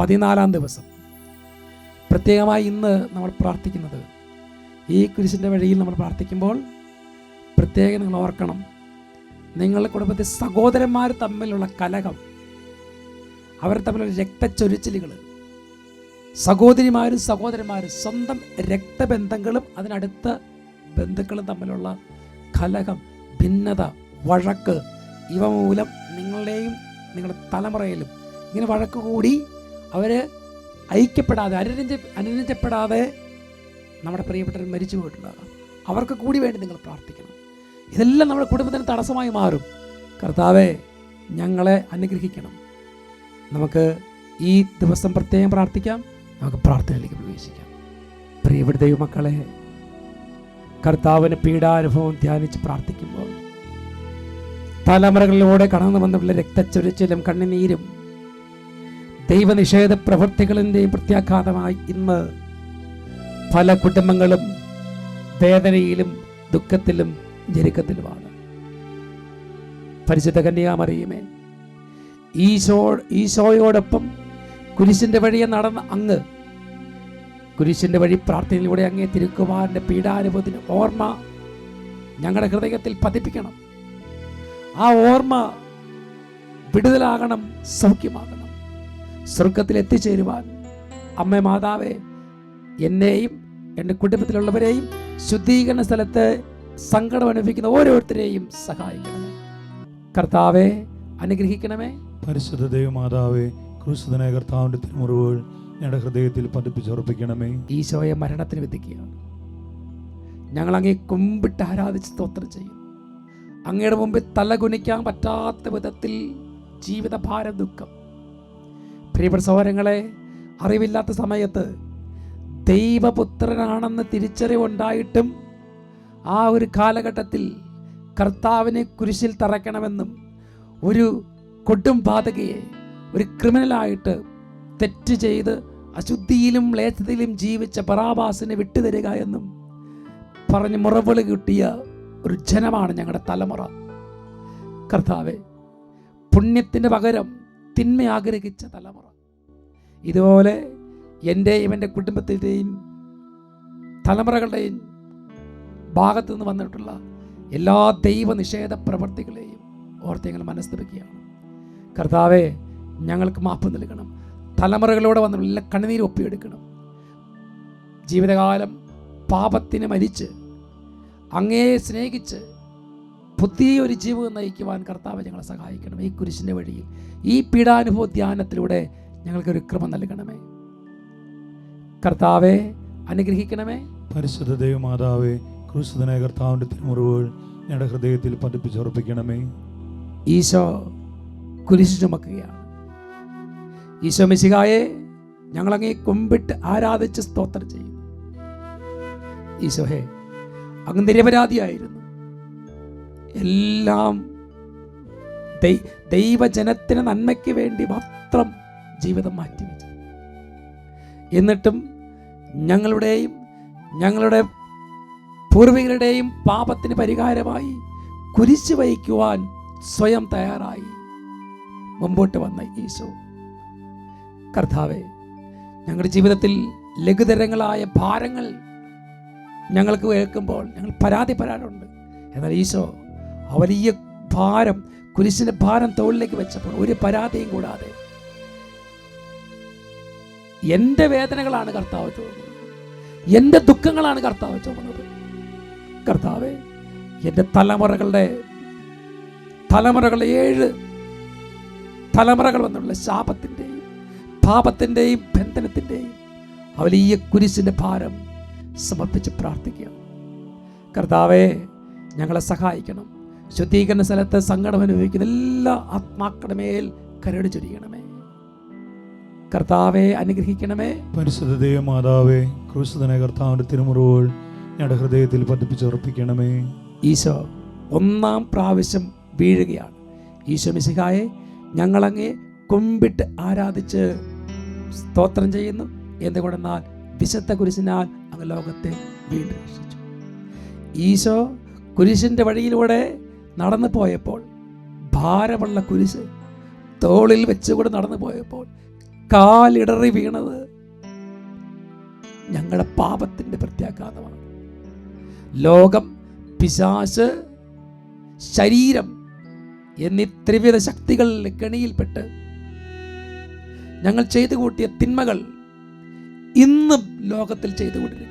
പതിനാലാം ദിവസം. പ്രത്യേകമായി ഇന്ന് നമ്മൾ പ്രാർത്ഥിക്കുന്നത് ഈ കുരിശിന്റെ വഴിയിൽ നമ്മൾ പ്രാർത്ഥിക്കുമ്പോൾ പ്രത്യേകം നിങ്ങൾ ഓർക്കണം നിങ്ങളുടെ കുടുംബത്തെ സഹോദരന്മാർ തമ്മിലുള്ള കലഹം അവർ തമ്മിലുള്ള രക്തച്ചൊരിച്ചിലുകൾ സഹോദരിമാരും സഹോദരന്മാരും സ്വന്തം രക്തബന്ധങ്ങളും അതിനടുത്ത ബന്ധുക്കളും തമ്മിലുള്ള കലഹം ഭിന്നത വഴക്ക് ഇവ മൂലം നിങ്ങളുടെയും നിങ്ങളുടെ തലമുറയിലും ഇങ്ങനെ വഴക്ക് കൂടി അവർ ഐക്യപ്പെടാതെ അനുരഞ്ജ അനുരഞ്ജപ്പെടാതെ നമ്മുടെ പ്രിയപ്പെട്ടവർ മരിച്ചു പോയിട്ടുണ്ടാകാം അവർക്ക് കൂടി വേണ്ടി നിങ്ങൾ പ്രാർത്ഥിക്കണം. ഇതെല്ലാം നമ്മുടെ കുടുംബത്തിന് തടസ്സമായി മാറും. കർത്താവെ ഞങ്ങളെ അനുഗ്രഹിക്കണം. നമുക്ക് ഈ ദിവസം പ്രത്യേകം പ്രാർത്ഥിക്കാം. നമുക്ക് പ്രാർത്ഥനയിലേക്ക് പ്രവേശിക്കാം. പ്രിയപ്പെട്ട ദൈവമക്കളെ കർത്താവിന് പീഡാനുഭവം ധ്യാനിച്ച് പ്രാർത്ഥിക്കുമ്പോൾ തലമുറകളിലൂടെ കടന്നു വന്നുള്ള രക്തച്ചൊരിച്ചിലും കണ്ണുനീരും ദൈവനിഷേധ പ്രവൃത്തികളിന്റെയും പ്രത്യാഘാതമായി ഇന്ന് പല കുടുംബങ്ങളും വേദനയിലും ദുഃഖത്തിലും ഞെരുക്കത്തിലുമാണ്. പരിശുദ്ധ കന്യാമറിയുമേ ഈശോ ഈശോയോടൊപ്പം കുരിശിന്റെ വഴിയെ നടന്ന അങ്ങ് കുരിശിന്റെ വഴി പ്രാർത്ഥനയിലൂടെ അങ്ങേ തിരുക്കുമാരന്റെ പീഡാനുഭവത്തിന് ഓർമ്മ ഞങ്ങളുടെ ഹൃദയത്തിൽ പതിപ്പിക്കണം. ആ ഓർമ്മ വിടുതലാകണം സൗഖ്യമാകണം. സ്വർഗത്തിൽ എത്തിച്ചേരുവാൻ അമ്മ മാതാവേ എന്നെയും എന്റെ കുടുംബത്തിലുള്ളവരെയും ശുദ്ധീകരണ സ്ഥലത്ത് സങ്കടം അനുഭവിക്കുന്ന ഓരോരുത്തരെയും സഹായിക്കണമേ. കർത്താവെ അനുഗ്രഹിക്കണമേ. പരിശുദ്ധ ദൈവമാതാവേ ക്രൂശിതനായ കർത്താവിന്റെ തിരുമുറിവുകൾ ഞങ്ങളുടെ ഹൃദയത്തിൽ പതിപ്പിച്ചുറപ്പിക്കണമേ. ഈശോയെ മരണത്തിന് വിധിക്കുകയാണ്. ഞങ്ങൾ അങ്ങേ കുമ്പിട്ട് ആരാധിച്ച് സ്തോത്രം ചെയ്യും. അങ്ങയുടെ മുമ്പിൽ തല കുനിക്കാൻ പറ്റാത്ത വിധത്തിൽ ജീവിതഭാരം ദുഃഖം. പ്രിയപ്പെട്ട സഹോദരങ്ങളെ അറിവില്ലാത്ത സമയത്ത് ദൈവപുത്രനാണെന്ന് തിരിച്ചറിവുണ്ടായിട്ടും ആ ഒരു കാലഘട്ടത്തിൽ കർത്താവിനെ കുരിശിൽ തറയ്ക്കണമെന്നും ഒരു കൊടും ബാധകയെ ഒരു ക്രിമിനലായിട്ട് തെറ്റ് ചെയ്ത് അശുദ്ധിയിലും ലേശത്തിലും ജീവിച്ച ബറാബാസിനെ വിട്ടുതരിക എന്നും പറഞ്ഞ് മുറവിളി കിട്ടിയ ഒരു ജനമാണ് ഞങ്ങളുടെ തലമുറ. കർത്താവെ പുണ്യത്തിന് പകരം തിന്മ ആഗ്രഹിച്ച തലമുറ. ഇതുപോലെ എന്റെയും എന്റെ കുടുംബത്തിന്റെയും തലമുറകളുടെയും ഭാഗത്തു നിന്ന് വന്നിട്ടുള്ള എല്ലാ ദൈവ നിഷേധ പ്രവർത്തികളെയും ഓർത്ത് ഞങ്ങൾ മനസ്സിലാക്കുകയാണ് കർത്താവെ ഞങ്ങൾക്ക് മാപ്പ് നൽകണം. തലമുറകളോടെ വന്നുള്ള എല്ലാ കണ്ണുനീര് ഒപ്പിയെടുക്കണം. ജീവിതകാലം പാപത്തിന് മരിച്ച് അങ്ങയെ സ്നേഹിച്ച് പുതിയൊരു ജീവിതം നയിക്കുവാൻ കർത്താവ് ഞങ്ങളെ സഹായിക്കണം. ഈ കുരിശിന്റെ വഴിയിൽ ഈ പീഡാനുഭവ ധ്യാനത്തിലൂടെ ഞങ്ങൾക്കൊരു കൃപ നൽകണമേ. കർത്താവെ അനുഗ്രഹിക്കണമേ. പരിശുദ്ധ ദൈവമാതാവേ ക്രൂശിതനായ കർത്താവിന്റെ തിരുമുറിവുകൾ ഞങ്ങളുടെ ഹൃദയത്തിൽ പതിപ്പിച്ചുറപ്പിക്കണമേ. ഈശോ കുരിശു ചുമക്കുകയാണ്. ഈശോ മിശികായെ ഞങ്ങളങ്ങേ കുമ്പിട്ട് ആരാധിച്ച് സ്തോത്രം ചെയ്യും ഈശോഹേ അങ്ങ് നിരപരാധിയായിരുന്നു. എല്ലാം ദൈവജനത്തിന് നന്മയ്ക്ക് വേണ്ടി മാത്രം ജീവിതം മാറ്റിവെച്ചു. എന്നിട്ടും ഞങ്ങളുടെയും ഞങ്ങളുടെ പൂർവികരുടെയും പാപത്തിന് പരിഹാരമായി കുരിശു വഹിക്കുവാൻ സ്വയം തയ്യാറായി. മുമ്പോട്ട് വന്ന ഈശോ കർത്താവെ ഞങ്ങളുടെ ജീവിതത്തിൽ ലഘുതരങ്ങളായ ഭാരങ്ങൾ ഞങ്ങൾക്ക് കേൾക്കുമ്പോൾ ഞങ്ങൾ പരാതി പരാടുണ്ട് എന്നാൽ ഈശോ ആ വലിയ ഭാരം കുരിശിന്റെ ഭാരം തോളിലേക്ക് വെച്ചപ്പോൾ ഒരു പരാതിയും കൂടാതെ എന്റെ വേദനകളാണ് കർത്താവ് ചുമന്നത് എന്റെ ദുഃഖങ്ങളാണ് കർത്താവ് ചുമന്നത് കർത്താവെ എന്റെ തലമുറകളുടെ തലമുറകളുടെ ഏഴ് തലമുറകൾ വന്നുള്ള ശാപത്തിന്റെയും പാപത്തിന്റെയും ബന്ധനത്തിന്റെയും ആ വലിയ കുരിശിന്റെ ഭാരം സമർപ്പിച്ച് പ്രാർത്ഥിക്കുക കർത്താവെ ഞങ്ങളെ സഹായിക്കണം. ശുദ്ധീകരണ സ്ഥലത്ത് സങ്കടം അനുഭവിക്കുന്ന എല്ലാ ആത്മാക്കളുടെ മേൽ കരട് ചൊരിയണമേ. കർത്താവെ അനുഗ്രഹിക്കണമേ. പരിശുദ്ധ ദൈവമാതാവേ ക്രിസ്തുവിനെ കർത്താവിന്റെ തിരുമുറിവുകൾ ഞങ്ങളുടെ ഹൃദയത്തിൽ പതിപ്പിച്ചുറപ്പിക്കണമേ ഈശോ ഒന്നാം പ്രാവശ്യം വീഴുകയാണ്. ഈശോ മിശിഹായെ ഞങ്ങളങ്ങേ കുമ്പിട്ട് ആരാധിച്ച് സ്തോത്രം ചെയ്യുന്നു. എന്തുകൊണ്ടെന്നാൽ വിശുദ്ധ കുരിശിനാൽ അങ്ങ് ലോകത്തെ വീണ്ടും രക്ഷിച്ചു. ഈശോ കുരിശിന്റെ വഴിയിലൂടെ നടന്നു പോയപ്പോൾ ഭാരമുള്ള കുരിശ് തോളിൽ വെച്ചുകൂടെ നടന്നു പോയപ്പോൾ കാലിടറി വീണത് ഞങ്ങളുടെ പാപത്തിന്റെ പ്രത്യാഘാതമാണ്. ലോകം പിശാശ് ശരീരം എന്നീ ത്രിവിധ ശക്തികളിലെ കെണിയിൽപ്പെട്ട് ഞങ്ങൾ ചെയ്തു കൂട്ടിയ തിന്മകൾ ഇന്നും ലോകത്തിൽ ചെയ്തുകൊണ്ടിരിക്കുക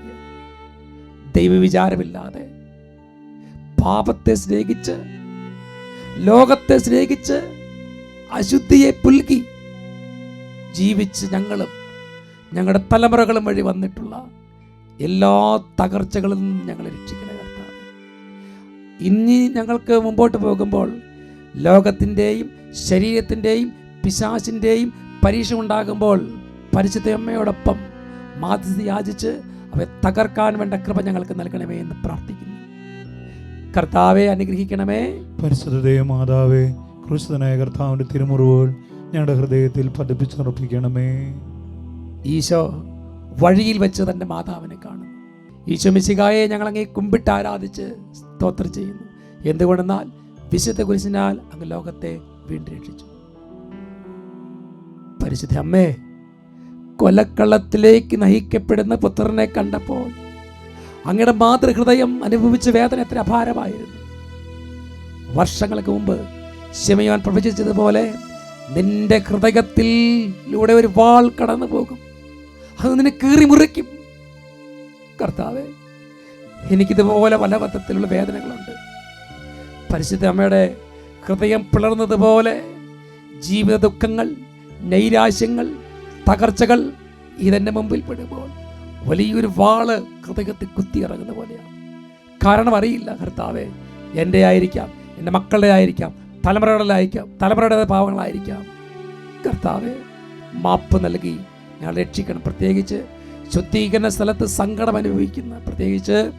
ദൈവവിചാരമില്ലാതെ പാപത്തെ സ്നേഹിച്ച് ലോകത്തെ സ്നേഹിച്ച് അശുദ്ധിയെ പുൽകി ജീവിച്ച് ഞങ്ങളും ഞങ്ങളുടെ തലമുറകളും വഴി വന്നിട്ടുള്ള എല്ലാ തകർച്ചകളിൽ നിന്നും ഞങ്ങളെ രക്ഷിക്കണേ കർത്താവ്. ഇനി ഞങ്ങൾക്ക് മുമ്പോട്ട് പോകുമ്പോൾ ലോകത്തിന്റെയും ശരീരത്തിന്റെയും പിശാസിന്റെയും പരീക്ഷ ഉണ്ടാകുമ്പോൾ പരിശുദ്ധയമ്മയോടൊപ്പം മാതൃ യാചിച്ച് അവയെ തകർക്കാൻ വേണ്ട കൃപ ഞങ്ങൾക്ക് നൽകണമേ എന്ന് പ്രാർത്ഥിക്കുന്നു. കർത്താവെ അനുഗ്രഹിക്കണമേ. പരിശുദ്ധ മാതാവേ ക്രിസ്തുനായ കർത്താവിന്റെ തിരുമുറിവുകൾ ഞങ്ങളുടെ ഹൃദയത്തിൽ പതിപ്പിച്ചുറപ്പിക്കണമേ. ഈശോ വഴിയിൽ വെച്ച് തന്റെ മാതാവിനെ കാണും ഈശോ മിശികായെ ഞങ്ങൾ അങ്ങേ കുമ്പിട്ട് ആരാധിച്ച് സ്തോത്രം ചെയ്യുന്നു. എന്തുകൊണ്ടെന്നാൽ വിശുദ്ധ കുരിശിനാൽ അങ്ങ് ലോകത്തെ വീണ്ടും രക്ഷിച്ചു. പരിശുദ്ധ അമ്മേ കൊലക്കള്ളത്തിലേക്ക് നയിക്കപ്പെടുന്ന പുത്രനെ കണ്ടപ്പോൾ അങ്ങയുടെ മാതൃഹൃദയം അനുഭവിച്ച വേദന എത്ര അപാരമായിരുന്നു. വർഷങ്ങൾക്ക് മുമ്പ് ശിമയോൻ പ്രവചിച്ചതുപോലെ നിന്റെ ഹൃദയത്തിലൂടെ ഒരു വാൾ കടന്നു പോകും. അത് നിന്നെ കീറി മുറിക്കും. കർത്താവെ എനിക്കിതുപോലെ പല പദ്ധത്തിലുള്ള വേദനകളുണ്ട്. പരിശുദ്ധ അമ്മയുടെ ഹൃദയം പിളർന്നതുപോലെ ജീവിത ദുഃഖങ്ങൾ നൈരാശ്യങ്ങൾ തകർച്ചകൾ ഇതെന്റെ മുമ്പിൽ പെടുമ്പോൾ വലിയൊരു വാൾ ഹൃദയത്തിൽ കുത്തിയിറങ്ങുന്ന പോലെയാണ്. കാരണം അറിയില്ല കർത്താവെ എന്റെ ആയിരിക്കാം എന്റെ മക്കളുടെ ആയിരിക്കാം തലമുറകളുടെ ആയിരിക്കാം തലമുറയുടെ പാവങ്ങളായിരിക്കാം. കർത്താവെ മാപ്പ് നൽകി ഞങ്ങൾ രക്ഷിക്കണം. പ്രത്യേകിച്ച് ശുദ്ധീകരണ സ്ഥലത്ത് സങ്കടം അനുഭവിക്കുന്ന പ്രത്യേകിച്ച്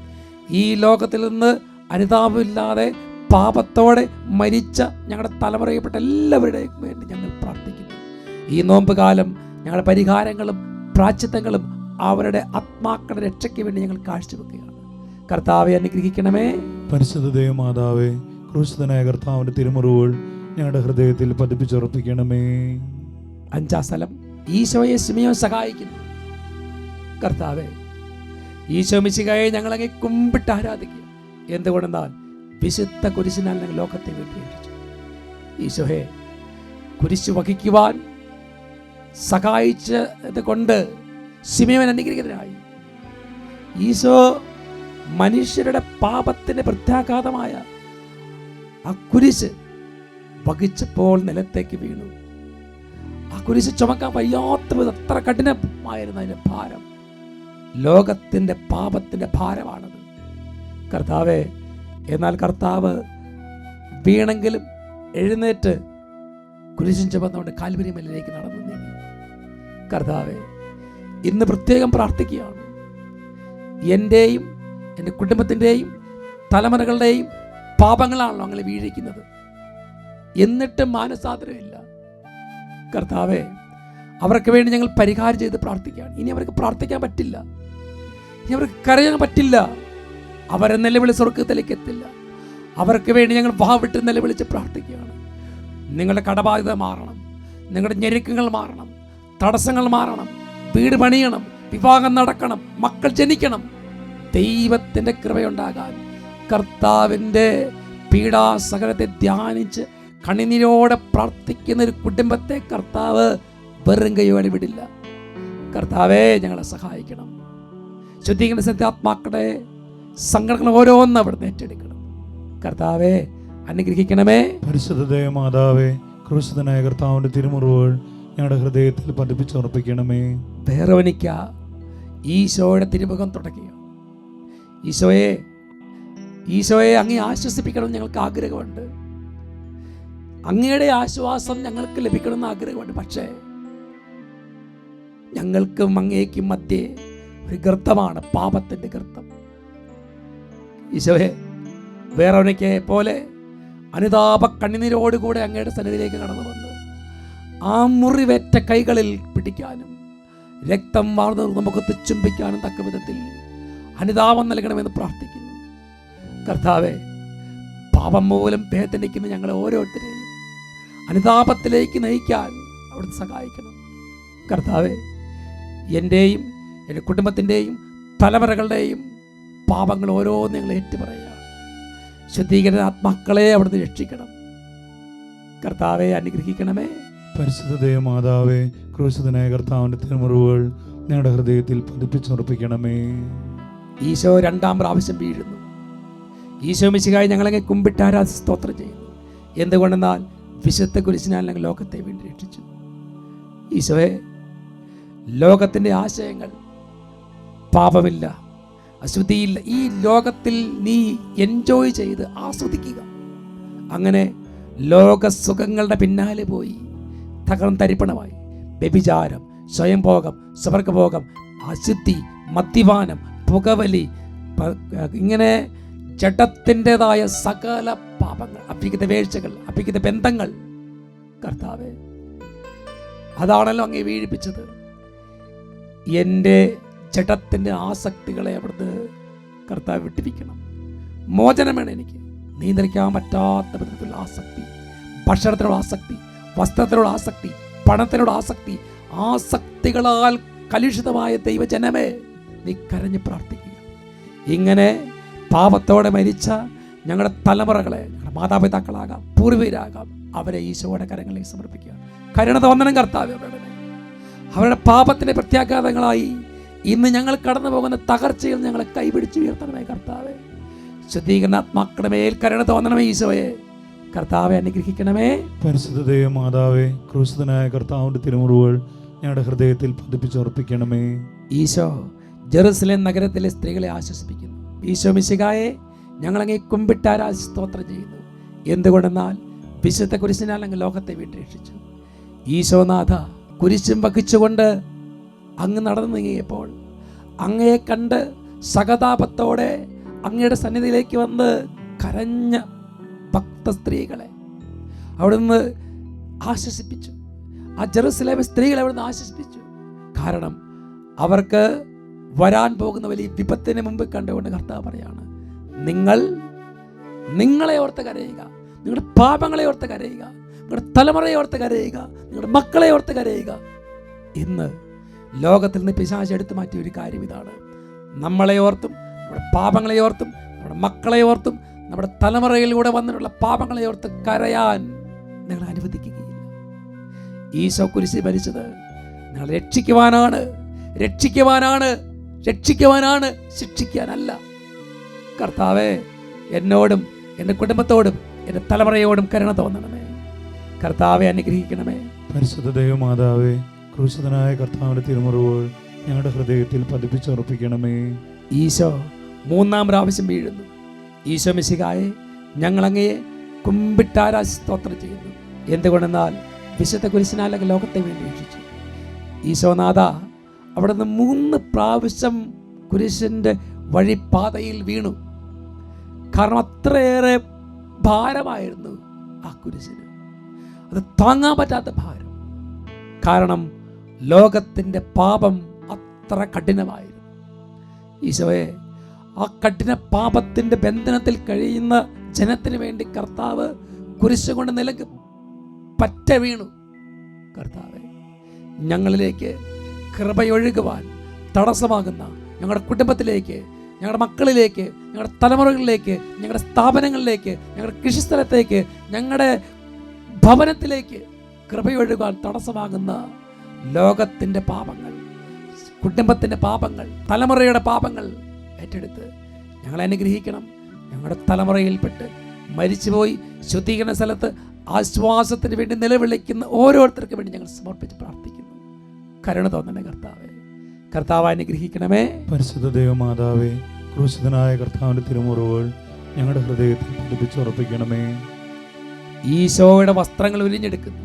ഈ ലോകത്തിൽ നിന്ന് അനുതാപമില്ലാതെ പാപത്തോടെ മരിച്ച ഞങ്ങളുടെ തലമുറയിൽപ്പെട്ട എല്ലാവരുടെയും വേണ്ടി ഞങ്ങൾ പ്രാർത്ഥിക്കുന്നു. ഈ നോമ്പ് കാലം ഞങ്ങളുടെ പരിഹാരങ്ങളും പ്രാച്ചിത്തങ്ങളും അവരുടെ ആത്മാക്കളുടെ രക്ഷയ്ക്ക് വേണ്ടി ഞങ്ങൾ കാഴ്ചവെക്കുകയാണ്. കർത്താവെ അനുഗ്രഹിക്കണമേ. പരിശുദ്ധ മാതാവേ ക്രൂശിതനായ കർത്താവിന്റെ തിരുമുറിവുകൾ ഞങ്ങളുടെ ഹൃദയത്തിൽ പതിപ്പിച്ചുറപ്പിക്കണമേ. അഞ്ചാം സ്ഥലം. ഈശോയെ സിമിയോ സഹായിക്കുന്നു. കർത്താവെ ഈശോ മിശികയെ ഞങ്ങളങ്ങെ കുമ്പിട്ട് ആരാധിക്കുക എന്തുകൊണ്ടെന്നാൽ വിശുദ്ധ കുരിശിനാൽ ഞങ്ങൾ ലോകത്തെ വീട്ടിച്ചു ഈശോയെ കുരിശ് വഹിക്കുവാൻ സഹായിച്ചത് കൊണ്ട് സിമയോൻ അനുഗ്രഹിതനായി. ഈശോ മനുഷ്യരുടെ പാപത്തിന് പ്രത്യാഘാതമായ ആ കുരിശ് വഹിച്ചപ്പോൾ നിലത്തേക്ക് വീണു. ആ കുരിശ് ചുമക്കാൻ വയ്യാത്ത വിധം അത്ര കഠിനമായിരുന്നു അതിന്റെ ഭാരം. ലോകത്തിന്റെ പാപത്തിന്റെ ഭാരമാണത്. കർത്താവെ എന്നാൽ കർത്താവ് വീണെങ്കിലും എഴുന്നേറ്റ് കുരിശും ചുമന്നുകൊണ്ട് കാൽവരി മലയിലേക്ക് നടന്നു കർത്താവെ ഇന്ന് പ്രത്യേകം പ്രാർത്ഥിക്കുകയാണ്. എന്റെയും എന്റെ കുടുംബത്തിന്റെയും തലമുറകളുടെയും പാപങ്ങളാണല്ലോ അങ്ങനെ വീഴിക്കുന്നത്. എന്നിട്ട് മാനസാദരമില്ല കർത്താവേ അവർക്ക് വേണ്ടി ഞങ്ങൾ പരിഹാരം ചെയ്ത് പ്രാർത്ഥിക്കുകയാണ്. ഇനി അവർക്ക് പ്രാർത്ഥിക്കാൻ പറ്റില്ല. ഇനി അവർക്ക് കരയാൻ പറ്റില്ല. അവരെ നിലവിളി സ്വർഗത്തിലേക്ക് എത്തില്ല. അവർക്ക് വേണ്ടി ഞങ്ങൾ വാവിട്ട് നിലവിളിച്ച് പ്രാർത്ഥിക്കുകയാണ്. നിങ്ങളുടെ കടബാധ്യത മാറണം. നിങ്ങളുടെ ഞെരുക്കങ്ങൾ മാറണം. തടസ്സങ്ങൾ മാറണം. വീട് പണിയണം. വിവാഹം നടക്കണം. മക്കൾ ജനിക്കണം. ദൈവത്തിന്റെ കൃപയുണ്ടാകാൻ കർത്താവിന്റെ പീഡാസകലത്തെ ധ്യാനിച്ച് കണിനിരോടെ പ്രാർത്ഥിക്കുന്ന ഒരു കുടുംബത്തെ കർത്താവ് വെറും കൈയോടെ വിടില്ല. കർത്താവെ ഞങ്ങളെ സഹായിക്കണം. ശുദ്ധീകരണ സത്യാത്മാക്കളുടെ സങ്കടങ്ങൾ ഓരോന്ന് അവിടെ ഏറ്റെടുക്കണം. കർത്താവേ അനുഗ്രഹിക്കണമേ. പരിശുദ്ധദേവ മാതാവേ ക്രിസ്തുനായ കർത്താവിന്റെ തിരുമുറിവുകൾ ഞങ്ങളുടെ ഹൃദയത്തിൽ പതിപ്പിച്ചുറപ്പിക്കണമേ വേറവനിക്ക ഈശോയുടെ തിരുമുഖം തുടക്കുക ഈശോയെ ഈശോയെ അങ്ങേ ആശ്വസിപ്പിക്കണം ഞങ്ങൾക്ക് ആഗ്രഹമുണ്ട്. അങ്ങയുടെ ആശ്വാസം ഞങ്ങൾക്ക് ലഭിക്കണമെന്ന് ആഗ്രഹമുണ്ട്. പക്ഷേ ഞങ്ങൾക്കും അങ്ങേക്കും മധ്യേ ഒരു ഗർത്തമാണ് പാപത്തിന്റെ ഗർത്തം. ഈശോയെ വേറവനിക്ക് പോലെ അനുതാപ കണ്ണുനീരോടുകൂടെ അങ്ങയുടെ സന്നിധിയിലേക്ക് കടന്നു വന്ന് ആ മുറിവേറ്റ കൈകളിൽ പിടിക്കാനും രക്തം വാർന്നു നമുക്ക് ചുംബിക്കാനും തക്ക വിധത്തിൽ അനുതാപം നൽകണമെന്ന് പ്രാർത്ഥിക്കുന്നു. കർത്താവെ പാപം മൂലം വേദനിക്കുന്ന ഞങ്ങളെ ഓരോരുത്തരെയും അനുതാപത്തിലേക്ക് നയിക്കാൻ അവിടുന്ന് സഹായിക്കണം. കർത്താവെ എന്റെയും എന്റെ കുടുംബത്തിന്റെയും തലമുറകളുടെയും പാപങ്ങൾ ഓരോന്ന് ഞങ്ങൾ ഏറ്റുപറയുക. ശുദ്ധീകരണ ആത്മാക്കളെ അവിടുന്ന് രക്ഷിക്കണം. കർത്താവെ അനുഗ്രഹിക്കണമേ. പരിശുദ്ധ ദേവമാതാവേ ക്രൂശിതനായ കർത്താവിന്റെ തിരുമുറിവുകൾ ഞങ്ങളുടെ ഹൃദയത്തിൽ പതിപ്പിച്ചുറപ്പിക്കണമേ. ഈശോ രണ്ടാം പ്രാവശ്യം വീഴുന്നു. ഈശോ മിശികായി കുമ്പിട്ട് കുമ്പിട്ടാരാ സ്തോത്രം ചെയ്യുന്നു എന്തുകൊണ്ടെന്നാൽ വിശുദ്ധ കുരിശിനാൽ ഞങ്ങൾ ലോകത്തെ വേണ്ടി രക്ഷിച്ചു. ഈശോയെ ലോകത്തിന്റെ ആശയങ്ങൾ പാപമില്ല അശുദ്ധിയില്ല. ഈ ലോകത്തിൽ നീ എൻജോയ് ചെയ്ത് ആസ്വദിക്കുക. അങ്ങനെ ലോകസുഖങ്ങളുടെ പിന്നാലെ പോയി തകർന്ന് തരിപ്പണമായി. വ്യഭിചാരം സ്വയംഭോഗം സ്വർഗഭോഗം അശുദ്ധി മദ്യപാനം പുകവലി ഇങ്ങനെ ജഡത്തിന്റെതായ സകല പാപങ്ങൾ അപ്പിക്കുന്ന വീഴ്ചകൾ അപ്പിക്കുന്ന ബന്ധങ്ങൾ കർത്താവെ അതാണല്ലോ അങ്ങേ വീഴിപ്പിച്ചത്. എന്റെ ജഡത്തിന്റെ ആസക്തികളെ അവിടുന്ന് കർത്താവ് വിട്ടിരിക്കണം. മോചനം വേണം എനിക്ക്. നിയന്ത്രിക്കാൻ പറ്റാത്ത വിധത്തിലുള്ള ആസക്തി ഭക്ഷണത്തിനുള്ള ആസക്തി വസ്ത്രത്തിനുള്ള ആസക്തി പണത്തിനുള്ള ആസക്തി ആസക്തികളാൽ കലുഷിതമായ ദൈവജനമേ നീ കരഞ്ഞ് പ്രാർത്ഥിക്കുക. ഇങ്ങനെ പാപത്തോടെ മരിച്ച ഞങ്ങളുടെ തലമുറകളെ ഞങ്ങളുടെ മാതാപിതാക്കളാകാം പൂർവീരാകാം അവരെ ഈശോയുടെ കരങ്ങളിൽ സമർപ്പിക്കുക. കരുണത വന്ദനം കർത്താവ് അവരുടെ. അവരുടെ പാപത്തിന്റെ പ്രത്യാഘാതങ്ങളായി ഇന്ന് ഞങ്ങൾ കടന്നു പോകുന്ന തകർച്ചയിൽ ഞങ്ങളെ കൈപിടിച്ച് ഉയർത്തണമേ കർത്താവെ. ശുദ്ധീകരണാത്മാക്കളുടെ മേൽ കരുണ തോന്നണമേ ഈശോയെ. കർത്താവെ അനുഗ്രഹിക്കണമേ. പരിശുദ്ധ മാതാവേ ക്രൂശിതനായ കർത്താവിന്റെ തിരുമുറിവുകൾ ഞങ്ങളുടെ ഹൃദയത്തിൽ പതിപ്പിച്ചുറപ്പിക്കണമേ. ഈശോ ജെറുസലേം നഗരത്തിലെ സ്ത്രീകളെ ആശ്വസിപ്പിക്കുന്നു. ഈശോ മിശികായെ ഞങ്ങളങ്ങേ കുമ്പിട്ടാരാ സ്തോത്രം ചെയ്യുന്നു. എന്തുകൊണ്ടെന്നാൽ വിശുദ്ധ കുരിശിനാൽ അങ്ങ് ലോകത്തെ വീട്ടിരക്ഷിച്ചു. ഈശോനാഥ കുരിശും വഹിച്ചുകൊണ്ട് അങ്ങ് നടന്നു നീങ്ങിയപ്പോൾ അങ്ങയെ കണ്ട് സഹതാപത്തോടെ അങ്ങയുടെ സന്നിധിയിലേക്ക് വന്ന് കരഞ്ഞ ഭക്ത സ്ത്രീകളെ അവിടുന്ന് ആശ്വസിപ്പിച്ചു. ആ ജെറുസലേമ സ്ത്രീകളെ അവിടുന്ന് ആശ്വസിപ്പിച്ചു. കാരണം അവർക്ക് വരാൻ പോകുന്ന വലിയ വിപത്തിന് മുമ്പ് കണ്ടുകൊണ്ട് കർത്താവ് പറയാണ് നിങ്ങൾ നിങ്ങളെ ഓർത്ത് കരയുക നിങ്ങളുടെ പാപങ്ങളെ ഓർത്ത് കരയുക നിങ്ങളുടെ തലമുറയെ ഓർത്ത് കരയുക നിങ്ങളുടെ മക്കളെ ഓർത്ത് കരയുക. ഇന്ന് ലോകത്തിൽ നിന്ന് പിശാച് എടുത്തു മാറ്റിയ ഒരു കാര്യം ഇതാണ്. നമ്മളെ ഓർത്തും നമ്മുടെ പാപങ്ങളെ ഓർത്തും നമ്മുടെ മക്കളെ ഓർത്തും നമ്മുടെ തലമുറയിലൂടെ വന്നിട്ടുള്ള പാപങ്ങളെ ഓർത്ത് കരയാൻ നിങ്ങൾ അനുവദിക്കുകയില്ല. ഈശോ കുരിശി ഭരിച്ചത് നിങ്ങൾ രക്ഷിക്കുവാനാണ് രക്ഷിക്കുവാനാണ്. രക്ഷിക്കുവാനാണ് ശിക്ഷിക്കാനല്ല. കർത്താവേ എന്നോടും എന്റെ കുടുംബത്തോടും എന്റെ തലമുറയോടും കരുണ തോന്നണമേ. കർത്താവെ അനുഗ്രഹിക്കണമേ. പരിശുദ്ധ ദൈവമാതാവേ ക്രൂശിതനായ കർത്താവിന്റെ തിരുമുറിവുകൾ ഞങ്ങളുടെ ഹൃദയത്തിൽ പതിപ്പിച്ചുറപ്പിക്കണമേ. ഈശോ മൂന്നാം പ്രാവശ്യം വീഴുന്നു. ഈശോ മിശികായെ ഞങ്ങളങ്ങയെ കുമ്പിട്ടാരാ സ്തോത്രം ചെയ്യുന്നു. എന്തുകൊണ്ടെന്നാൽ വിശുദ്ധ കുരിശിനാലൊക്കെ ലോകത്തെ വേണ്ടി വീക്ഷിച്ചു ഈശോനാഥ അവിടുന്ന് മൂന്ന് പ്രാവശ്യം കുരിശിന്റെ വഴിപ്പാതയിൽ വീണു. കാരണം അത്രയേറെ ഭാരമായിരുന്നു ആ കുരിശിന്. അത് താങ്ങാൻ പറ്റാത്ത ഭാരം. കാരണം ലോകത്തിന്റെ പാപം അത്ര കഠിനമായിരുന്നു. ഈശോയെ ആ കഠിന പാപത്തിന്റെ ബന്ധനത്തിൽ കഴിയുന്ന ജനത്തിന് വേണ്ടി കർത്താവ് കുരിശ് കൊണ്ട് നിലയ്ക്ക് പറ്റ വീണു. കർത്താവെ ഞങ്ങളിലേക്ക് കൃപയൊഴുകുവാൻ തടസ്സമാകുന്ന ഞങ്ങളുടെ കുടുംബത്തിലേക്ക് ഞങ്ങളുടെ മക്കളിലേക്ക് ഞങ്ങളുടെ തലമുറകളിലേക്ക് ഞങ്ങളുടെ സ്ഥാപനങ്ങളിലേക്ക് ഞങ്ങളുടെ കൃഷിസ്ഥലത്തേക്ക് ഞങ്ങളുടെ ഭവനത്തിലേക്ക് കൃപയൊഴുകാൻ തടസ്സമാകുന്ന ലോകത്തിന്റെ പാപങ്ങൾ കുടുംബത്തിന്റെ പാപങ്ങൾ തലമുറയുടെ പാപങ്ങൾ ഏറ്റെടുത്ത് ഞങ്ങളെ അനുഗ്രഹിക്കണം. ഞങ്ങളുടെ തലമുറയിൽപ്പെട്ട് മരിച്ചുപോയി ശുദ്ധീകരണ സ്ഥലത്ത് ആശ്വാസത്തിന് വേണ്ടി നിലവിളിക്കുന്ന ഓരോരുത്തർക്കും വേണ്ടി ഞങ്ങൾ സമർപ്പിച്ച് പ്രാർത്ഥിക്കുന്നു. കരുണ തോന്നണേ കർത്താവെ. കർത്താവ് അനുഗ്രഹിക്കണമേ. പരിശുദ്ധ ദേവമാതാവേ ക്രൂശിതനായ കർത്താവിന്റെ തിരുമുറിവുകൾ ഞങ്ങളുടെ ഹൃദയത്തിൽ പഠിപ്പിച്ചുറപ്പിക്കണമേ ഈശോയുടെ വസ്ത്രങ്ങൾ ഉരിഞ്ഞെടുക്കുന്നു.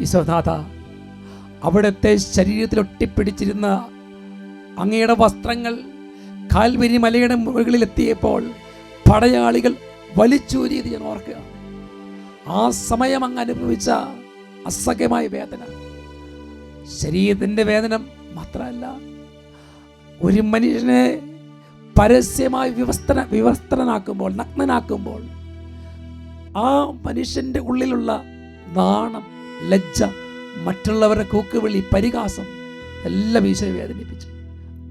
ഈശോനാഥ അവിടുത്തെ ശരീരത്തിൽ ഒട്ടിപ്പിടിച്ചിരുന്ന അങ്ങയുടെ വസ്ത്രങ്ങൾ കാൽവരി മലയുടെ മുകളിലെത്തിയപ്പോൾ പടയാളികൾ വലിച്ചൂരിയത് ഞാൻ ഓർക്കുക. ആ സമയം അങ്ങ് അനുഭവിച്ച അസഖ്യമായ വേദന. ശരീരത്തിന്റെ വേദന മാത്രമല്ല ഒരു മനുഷ്യനെ പരസ്യമായി വിവസ്ത്ര വിവസ്ത്രനാക്കുമ്പോൾ നഗ്നനാക്കുമ്പോൾ ആ മനുഷ്യന്റെ ഉള്ളിലുള്ള നാണം ലജ്ജ മറ്റുള്ളവരുടെ കൂക്കുവിളി പരിഹാസം എല്ലാം ഈശോയെ വേദനിപ്പിച്ചു.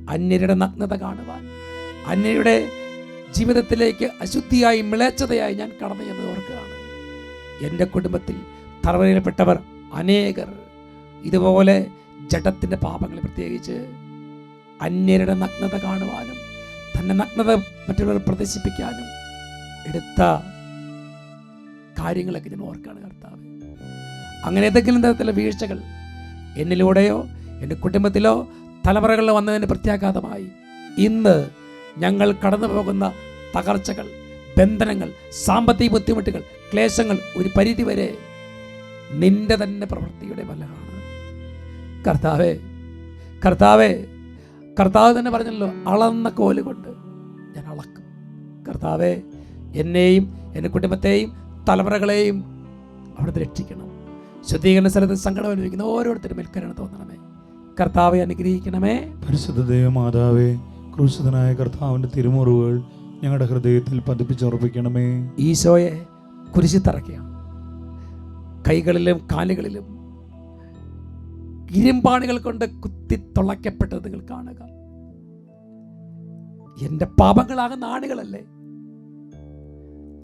അന്യരുടെ നഗ്നത കാണുവാൻ അന്യരുടെ ജീവിതത്തിലേക്ക് അശുദ്ധിയായി മിളച്ചതയായി ഞാൻ കടന്നു എന്ന് ഓർക്കുകയാണ്. എന്റെ കുടുംബത്തിൽ തറവരയിൽപ്പെട്ടവർ അനേകർ ഇതുപോലെ ജഡത്തിന്റെ പാപങ്ങൾ പ്രത്യേകിച്ച് അന്യരുടെ നഗ്നത കാണുവാനും തന്നെ നഗ്നത മറ്റുള്ളവർ പ്രദർശിപ്പിക്കാനും എടുത്ത കാര്യങ്ങളൊക്കെ ഞാൻ ഓർക്കാണ് കർത്താവ്. അങ്ങനെ ഏതെങ്കിലും തരത്തിലുള്ള വീഴ്ചകൾ എന്നിലൂടെയോ എന്റെ കുടുംബത്തിലോ തലമുറകളിലോ വന്നതിന് പ്രത്യാഘാതമായി ഇന്ന് ഞങ്ങൾ കടന്നു പോകുന്ന തകർച്ചകൾ ബന്ധനങ്ങൾ സാമ്പത്തിക ബുദ്ധിമുട്ടുകൾ ക്ലേശങ്ങൾ ഒരു പരിധി വരെ നിന്റെ തന്നെ പ്രവൃത്തിയുടെ ഫലമാണ്. കർത്താവേ കർത്താവേ കർത്താവ് തന്നെ പറഞ്ഞല്ലോ അളന്ന കോൽ കൊണ്ട് ഞാൻ അളക്കും. കർത്താവെ എന്നെയും എന്റെ കുടുംബത്തെയും തലമുറകളെയും അവിടുന്ന് രക്ഷിക്കണം. ശുദ്ധീകരണ സ്ഥലത്ത് സങ്കടം അനുഭവിക്കുന്ന ഓരോരുത്തരും മേൽക്കരണം തോന്നണമേ. കർത്താവെ അനുഗ്രഹിക്കണമേ. പരിശുദ്ധ ദൈവമാതാവേ ക്രൂശിതനായ കർത്താവിന്റെ തിരുമുറിവുകൾ ഞങ്ങളുടെ ഹൃദയത്തിൽ പതിപ്പിച്ചുറപ്പിക്കണമേ. ഈശോയെ കുരിശിത്തറക്കുക കൈകളിലും കാലുകളിലും ഇരുമ്പാണികൾ കൊണ്ട് കുത്തി തുളയ്ക്കപ്പെട്ടത് നിങ്ങൾ കാണുക. എന്റെ പാപങ്ങളാകുന്ന ആണികളല്ലേ?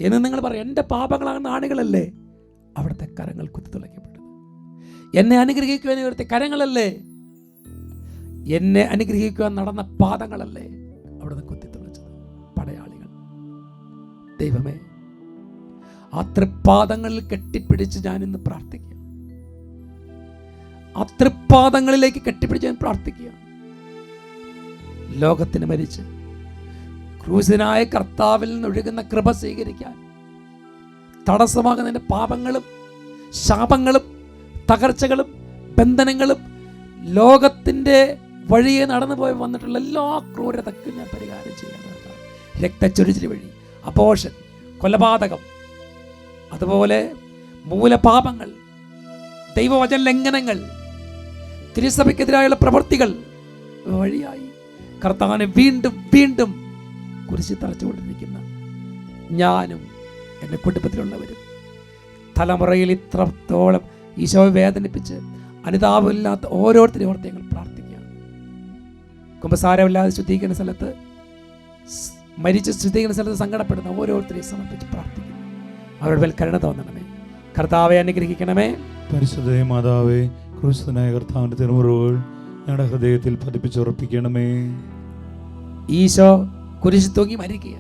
എന്ന് നിങ്ങൾ പറയും എന്റെ പാപങ്ങളാകുന്ന ആണികളല്ലേ? അവിടുത്തെ കരങ്ങൾ കുത്തി തുളയ്ക്കപ്പെട്ടത്. എന്നെ അനുഗ്രഹിക്കുവാൻ ഇവിടുത്തെ കരങ്ങളല്ലേ? എന്നെ അനുഗ്രഹിക്കുവാൻ നടന്ന പാദങ്ങളല്ലേ? അവിടുന്ന് കുത്തി തുളച്ചത് പടയാളികൾ. ദൈവമേ ആ തൃപ്പാദങ്ങളിൽ കെട്ടിപ്പിടിച്ച് ഞാനിന്ന് ഇന്ന് പ്രാർത്ഥിക്കുക ആ തൃപ്പാദങ്ങളിലേക്ക് കെട്ടിപ്പിടിച്ച് ഞാൻ പ്രാർത്ഥിക്കുക ലോകത്തിന് മരിച്ച് ക്രൂശനായ കർത്താവിൽ നിന്നൊഴുകുന്ന കൃപ സ്വീകരിക്കാൻ തടസ്സമാകുന്ന എന്റെ പാപങ്ങളും ശാപങ്ങളും തകർച്ചകളും ബന്ധനങ്ങളും ലോകത്തിന്റെ വഴിയെ നടന്നു പോയി വന്നിട്ടുള്ള എല്ലാ ക്രൂരതക്കും ഞാൻ പരിഹാരം ചെയ്യാൻ. രക്തച്ചൊരിച്ചിൽ വഴി അപോഷൻ കൊലപാതകം അതുപോലെ മൂലപാപങ്ങൾ ദൈവവചന ലംഘനങ്ങൾ തിരുസഭയ്ക്കെതിരായുള്ള പ്രവൃത്തികൾ വഴിയായി കർത്താവിനെ വീണ്ടും വീണ്ടും കുരിശി തറച്ചുകൊണ്ടിരിക്കുന്ന ഞാനും എന്റെ കുടുംബത്തിലുള്ളവരും തലമുറയിൽ ഇത്രത്തോളം ഈശോയെ വേദനിപ്പിച്ച് അനുതാപമില്ലാത്ത ഓരോരുത്തരും ഓർത്ത് ഞങ്ങൾ പ്രാർത്ഥിക്കുകയാണ്. കുമ്പസാരമില്ലാതെ ശുദ്ധീകരണ സ്ഥലത്ത് മരിച്ച് ശുദ്ധീകരണ സ്ഥലത്ത് സങ്കടപ്പെടുന്ന ഓരോരുത്തരെയും സമർപ്പിച്ച് പ്രാർത്ഥിക്കുന്നു. അവരുടെ മേൽ കരുണ തോന്നണമേ. കർത്താവെ അനുഗ്രഹിക്കണമേ. പരിശുദ്ധ മാതാവേ ക്രൂശിതനായ കർത്താവിന്റെ തിരുമുറിവുകൾ ഞങ്ങളുടെ ഹൃദയത്തിൽ പതിപ്പിച്ചുറപ്പിക്കണമേ. ഈശോ കുരിശ് തൂങ്ങി മരിക്കുക.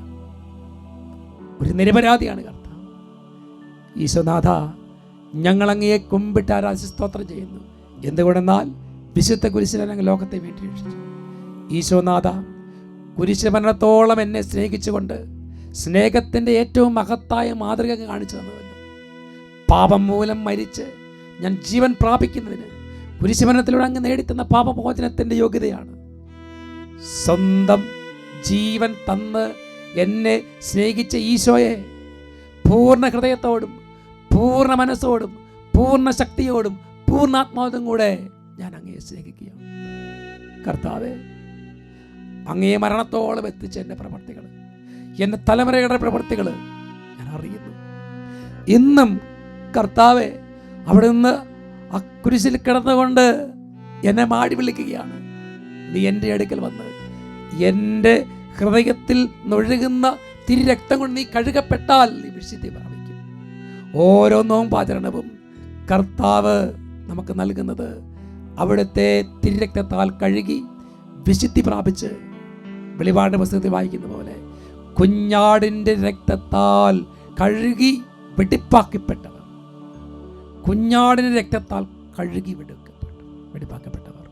ഒരു നിരപരാധിയാണ് കർത്താവ്. ഈശോനാഥ ഞങ്ങൾ അങ്ങയെ കുമ്പിട്ട് ആരാധി സ്തോത്രം ചെയ്യുന്നു. എന്തുകൊണ്ടെന്നാൽ വിശുദ്ധ കുരിശിനെ ഞങ്ങൾ ലോകത്തെ വീട്ടിൽ രക്ഷിച്ചു ഈശോനാഥ കുരിശ് മരണത്തോളം എന്നെ സ്നേഹിച്ചുകൊണ്ട് സ്നേഹത്തിന്റെ ഏറ്റവും മഹത്തായ മാതൃക കാണിച്ചു തന്നതല്ലോ പാപം മൂലം മരിച്ച് ഞാൻ ജീവൻ പ്രാപിക്കുന്നതിന് കുരിശുമരണത്തിലൂടെ അങ്ങ് നേടിത്തന്ന പാപമോചനത്തിന്റെ യോഗ്യതയാണ്. സ്വന്തം ജീവൻ തന്ന് എന്നെ സ്നേഹിച്ച ഈശോയെ പൂർണ ഹൃദയത്തോടും പൂർണ മനസ്സോടും പൂർണ ശക്തിയോടും പൂർണാത്മാവതും കൂടെ ഞാൻ അങ്ങയെ സ്നേഹിക്കുക കർത്താവെ അങ്ങയെ മരണത്തോളം എത്തിച്ച എന്റെ പ്രവർത്തികൾ എന്റെ തലമുറയുടെ പ്രവർത്തികൾ ഞാൻ അറിയുന്നു. ഇന്നും കർത്താവെ അവിടെ നിന്ന് ആ കുരിശിൽ കിടന്നുകൊണ്ട് എന്നെ മാടി വിളിക്കുകയാണ്. നീ എന്റെ അടുക്കൽ വന്ന് എന്റെ ഹൃദയത്തിൽ നൊഴുകുന്ന തിരി രക്തം കൊണ്ട് നീ കഴുകപ്പെട്ടാൽ നീ വിശുദ്ധി പ്രാപിക്കും. ഓരോ നോമ്പാചരണവും കർത്താവ് നമുക്ക് നൽകുന്നത് അവിടുത്തെ തിരുരക്തത്താൽ കഴുകി വിശുദ്ധി പ്രാപിച്ച് വെളിപാട് പുസ്തകത്തിൽ വായിക്കുന്ന പോലെ കുഞ്ഞാടിന്റെ രക്തത്താൽ കഴുകി വെടിപ്പാക്കപ്പെട്ടവർ കുഞ്ഞാടിന്റെ രക്തത്താൽ കഴുകി വെടുക്കപ്പെട്ടു വെടിപ്പാക്കപ്പെട്ടവർ.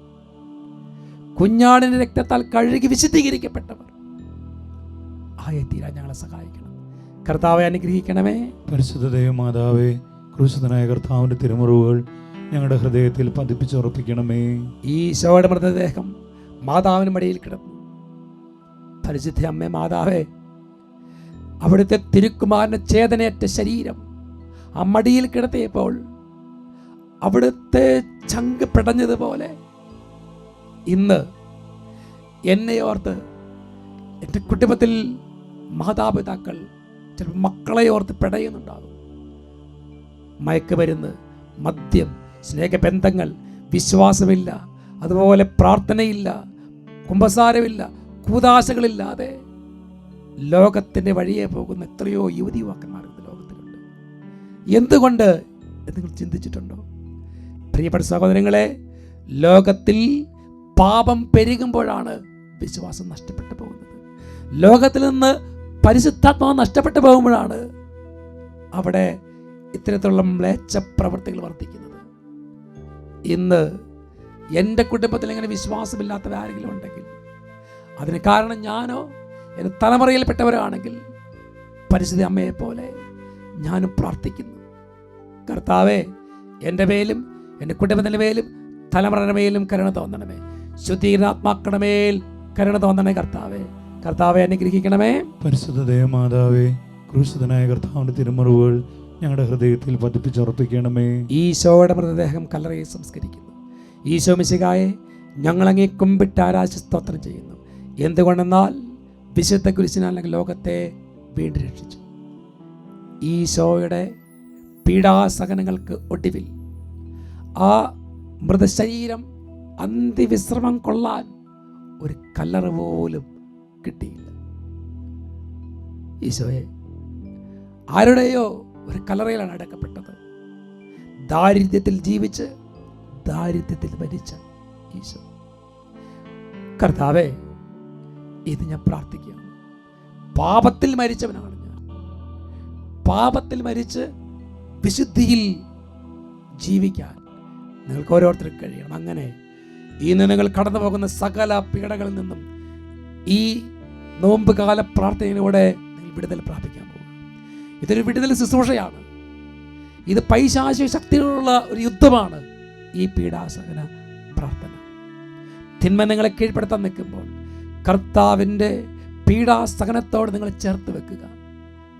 കുഞ്ഞാടിന്റെ രക്തത്താൽ കഴുകി വിശുദ്ധീകരിക്കപ്പെട്ടവർ. ആയെ തീരാൻ ഞങ്ങളെ സഹായിക്കണം. കർത്താവെ അനുഗ്രഹിക്കണമേ. പരിശുദ്ധ ദൈവമാതാവേ ക്രൂശിതനായ കർത്താവിന്റെ തിരുമുറിവുകൾ ഞങ്ങളുടെ ഹൃദയത്തിൽ പതിപ്പിച്ചുറപ്പിക്കണമേ. ഈശോയുടെ മൃതദേഹം മാതാവിന് മടിയിൽ കിടന്നു. പരിശുദ്ധ അമ്മേ മാതാവേ അവിടുത്തെ തിരുക്കുമാരന്റെ ചേതനയേറ്റ ശരീരം ആ മടിയിൽ കിടത്തിയപ്പോൾ അവിടുത്തെ ചങ്ക് പിടഞ്ഞതുപോലെ ഇന്ന് എന്നെ ഓർത്ത് എന്റെ കുടുംബത്തിൽ മാതാപിതാക്കൾ ചിലപ്പോൾ മക്കളെ ഓർത്ത് പിടയുന്നുണ്ടാകും. മയക്കുമരുന്ന് മദ്യം സ്നേഹബന്ധങ്ങൾ വിശ്വാസമില്ല അതുപോലെ പ്രാർത്ഥനയില്ല കുംഭസാരമില്ല കൂതാശകളില്ലാതെ ലോകത്തിന്റെ വഴിയെ പോകുന്ന എത്രയോ യുവതി യുവാക്കന്മാർ ഇന്ന് ലോകത്തിലുണ്ട്. എന്തുകൊണ്ട് നിങ്ങൾ ചിന്തിച്ചിട്ടുണ്ടോ? പ്രിയപ്പെട്ട സഹോദരങ്ങളെ ലോകത്തിൽ പാപം പെരുകുമ്പോഴാണ് വിശ്വാസം നഷ്ടപ്പെട്ടു പോകുന്നത്. ലോകത്തിൽ നിന്ന് പരിശുദ്ധാത്മാവ് നഷ്ടപ്പെട്ടു പോകുമ്പോഴാണ് അവിടെ ഇത്തരത്തിലുള്ള മ്ലേച്ഛ പ്രവൃത്തികൾ വർദ്ധിക്കുന്നത്. ഇന്ന് എന്റെ കുടുംബത്തിൽ ഇങ്ങനെ വിശ്വാസമില്ലാത്തവർ ആരെങ്കിലും ഉണ്ടെങ്കിൽ അതിന് കാരണം ഞാനോ എന്റെ തലമുറയിൽപ്പെട്ടവരാണെങ്കിൽ പരിശുദ്ധ അമ്മയെ പോലെ ഞാനും പ്രാർത്ഥിക്കുന്നു. കർത്താവേ എന്റെ മേലും എന്റെ കുടുംബത്തിന്റെ മേലും തലമുറയുടെ മേലും കരുണ തോന്നണമേ. ശുദ്ധീകരണാത്മാക്കളുടെ കരുണ തോന്നണേ കർത്താവേ. കർത്താവെ അനുഗ്രഹിക്കണമേ. പരിശുദ്ധ ദേവമാതാവേ ക്രൂശിതനായ കർത്താവിന്റെ തിരുമുറിവുകൾ ഞങ്ങളുടെ ഹൃദയത്തിൽ പതിപ്പിച്ചുറപ്പിക്കണമേ. ഈശോയുടെ മൃതദേഹം കല്ലറയിൽ സംസ്കരിക്കുന്നു. ഈശോ മിശികായെ ഞങ്ങളങ്ങേ കുമ്പിട്ട് ആരാശ സ്തോത്രം ചെയ്യുന്നു. എന്തുകൊണ്ടെന്നാൽ വിശുദ്ധ കുരിശിനല്ലെങ്കിൽ ലോകത്തെ വീണ്ടും രക്ഷിച്ചു. ഈശോയുടെ പീഡാസഹനങ്ങൾക്ക് ഒടുവിൽ ആ മൃതശരീരം അന്തിവിശ്രമം കൊള്ളാൻ ഒരു കല്ലറ പോലും കിട്ടിയില്ല. ഈശോയെ ആരുടെയോ ഒരു കല്ലറയിലാണ് അടക്കപ്പെട്ടത്. ദാരിദ്ര്യത്തിൽ ജീവിച്ച് ദാരിദ്ര്യത്തിൽ മരിച്ച ഈശോ. കർത്താവേ ഇത് ഞാൻ പ്രാർത്ഥിക്കുകയാണ്. പാപത്തിൽ മരിച്ചവനാണ് ഞാൻ. പാപത്തിൽ മരിച്ച് വിശുദ്ധിയിൽ ജീവിക്കാൻ നിങ്ങൾക്ക് ഓരോരുത്തർക്കും കഴിയണം. അങ്ങനെ ഈ നിങ്ങൾ കടന്നു പോകുന്ന സകല പീഡകളിൽ നിന്നും ഈ നോമ്പ് കാല പ്രാർത്ഥനയിലൂടെ നിങ്ങൾ വിടുതൽ പ്രാപിക്കാൻ പോകും ഇതൊരു വിടുതൽ ശുശ്രൂഷയാണ്. ഇത് പൈശാശി ശക്തികളുള്ള ഒരു യുദ്ധമാണ് ഈ പീഡാസഹന പ്രാർത്ഥന. തിന്മ നിങ്ങളെ കീഴ്പ്പെടുത്താൻ നിൽക്കുമ്പോൾ കർത്താവിന്റെ പീഡാസഹനത്തോട് നിങ്ങൾ ചേർത്ത് വെക്കുക.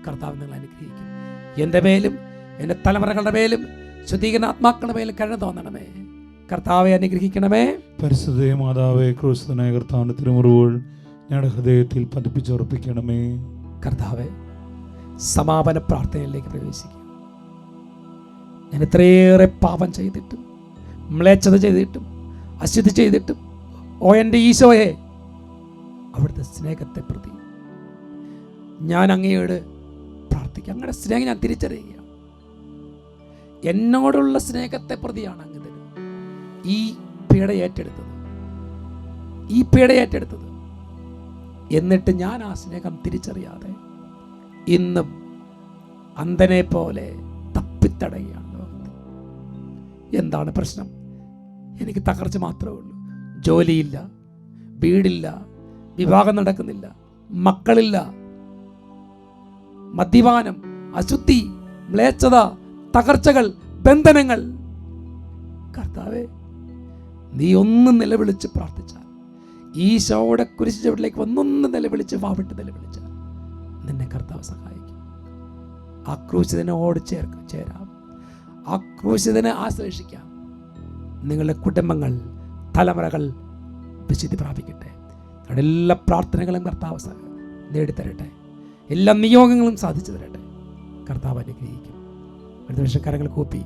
കർത്താവ് നിങ്ങൾ അനുഗ്രഹിക്കും. എന്റെ മേലും എന്റെ തലമുറകളുടെ മേലും ശുദ്ധീകരണ ആത്മാക്കളുടെ മേൽ കരുണ തോന്നണമേ. കർത്താവെ അനുഗ്രഹിക്കണമേ. പരിശുദ്ധ മാതാവെ ക്രൂശനായ കർത്താവിന്റെ തിരുമുറിവുകൾ ഞങ്ങളുടെ ഹൃദയത്തിൽ പതിപ്പിച്ചുറപ്പിക്കണമേ. കർത്താവെ സമാപന പ്രാർത്ഥനയിലേക്ക് പ്രവേശിക്കുക. ഞാൻ ഇത്രയേറെ പാപം ചെയ്തിട്ടും മ്ലേച്ഛത ചെയ്തിട്ടും അശുദ്ധി ചെയ്തിട്ടും ഓ എന്റെ ഈശോയെ അവിടുത്തെ സ്നേഹത്തെ പ്രതി. ഞാൻ അങ്ങയോട് പ്രാർത്ഥിക്കുക അങ്ങയുടെ സ്നേഹം ഞാൻ തിരിച്ചറിയുക. എന്നോടുള്ള സ്നേഹത്തെ പ്രതിയാണ് അങ്ങ് ഈ പീഡ ഏറ്റെടുത്തത്. ഈ പീഡ ഏറ്റെടുത്തത്. എന്നിട്ട് ഞാൻ ആ സ്നേഹം തിരിച്ചറിയാതെ ഇന്നും അന്ധനെ പോലെ തപ്പിത്തടയുകയാണ് എന്താണ് പ്രശ്നം? എനിക്ക് തകർച്ച മാത്രമേ ഉള്ളൂ. ജോലിയില്ല വീടില്ല വിവാഹം നടക്കുന്നില്ല മക്കളില്ല മദ്യപാനം അശുദ്ധി മ്ലേച്ഛത തകർച്ചകൾ ബന്ധനങ്ങൾ. കർത്താവെ നീ ഒന്ന് നിലവിളിച്ച് പ്രാർത്ഥിച്ചാൽ ഈശോയുടെ കുരിശ് ചുവട്ടിലേക്ക് ഒന്നൊന്ന് നിലവിളിച്ച് വാവിട്ട് നിലവിളിച്ചാൽ നിന്നെ കർത്താവ് സഹായിക്കും. ആക്രൂശിതനോട് ക്രൂശിതനോട് ചേർക്ക ചേരാം. ആക്രൂശിതനെ ക്രൂശിതനെ ആശ്ലേഷിക്കാം. നിങ്ങളുടെ കുടുംബങ്ങൾ തലമുറകൾ വിശുദ്ധി പ്രാപിക്കട്ടെ. നിങ്ങളുടെ എല്ലാ പ്രാർത്ഥനകളും കർത്താവ് നേടിത്തരട്ടെ. എല്ലാ നിയോഗങ്ങളും സാധിച്ചു തരട്ടെ. കർത്താവ് അനുഗ്രഹിക്കും അടുത്ത നിമിഷം കരങ്ങൾ കൂപ്പി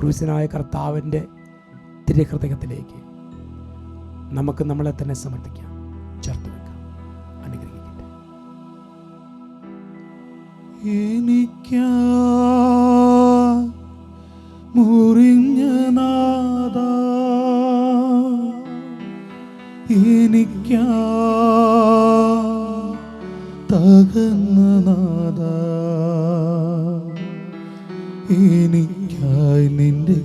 ക്രൂശനായ കർത്താവിന്റെ തിരുഹൃദയത്തിലേക്ക് നമുക്ക് നമ്മളെ തന്നെ സമർപ്പിക്കാം. ചേർത്ത് വെക്കാം. അനുഗ്രഹിക്കട്ടെ. എനിക്ക മുറിഞ്ഞ തകന്ന തകർന്ന എനിക്കായി നിന്റെ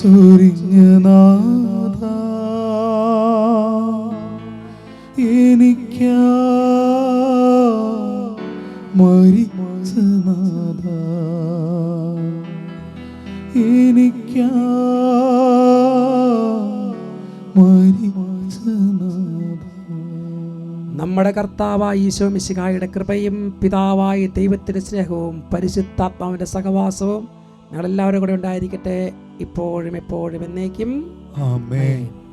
ചൊരിഞ്ഞ നാദ കർത്താവായ ഈശോ മിശിഹായുടെ കൃപയും പിതാവായ ദൈവത്തിന്റെ സ്നേഹവും പരിശുദ്ധാത്മാവിന്റെ സഹവാസവും ഞങ്ങളെല്ലാവരും കൂടെ ഉണ്ടായിരിക്കട്ടെ. ഇപ്പോഴും എപ്പോഴും എന്നേക്കും. ആമേൻ.